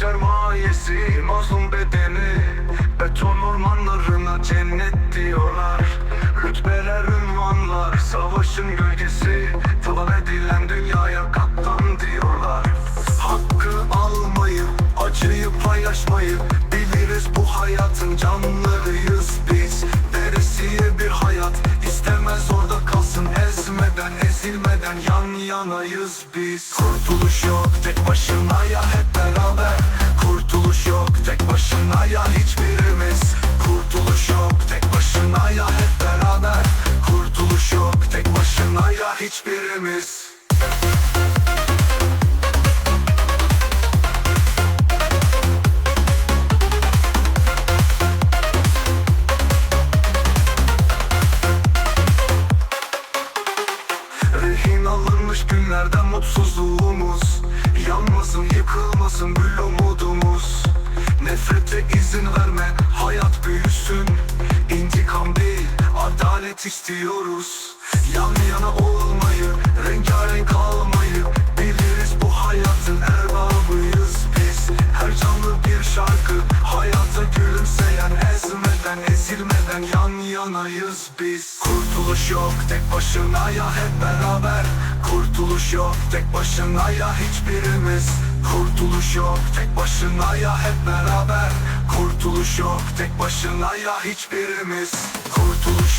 sermayesi mazlum bedeni. Beton ormanlarına cennet diyorlar. Rütbeler ünvanlar savaşın gölgesi. Tılan edilen dünyaya katlan diyorlar. Hakkı almayı acıyı paylaşmayı Biliriz. Bu hayatın canlarıyız biz. Veresiye bir hayat? İstemez orada kalsın. Ezmeden ezilmeden yan yanayız biz. Kurtuluş yok tek başına ya hiçbirimiz Rehin alınmış günlerden mutsuzluğumuz. Yanmasın yıkılmasın gül umudumuz. Nefrete izin verme hayat büyüsün adalet istiyoruz. Yan yana olmayı rengarenk kalmayı Biliriz. Bu hayatın erbabıyız biz. Her canlı bir şarkı hayata gülümseyen Ezmeden ezilmeden yan yanayız biz. Kurtuluş yok tek başına ya hep beraber. Kurtuluş yok tek başına ya hiçbirimiz. Kurtuluş yok tek başına ya hep beraber. Kurtuluş yok tek başına ya hiçbirimiz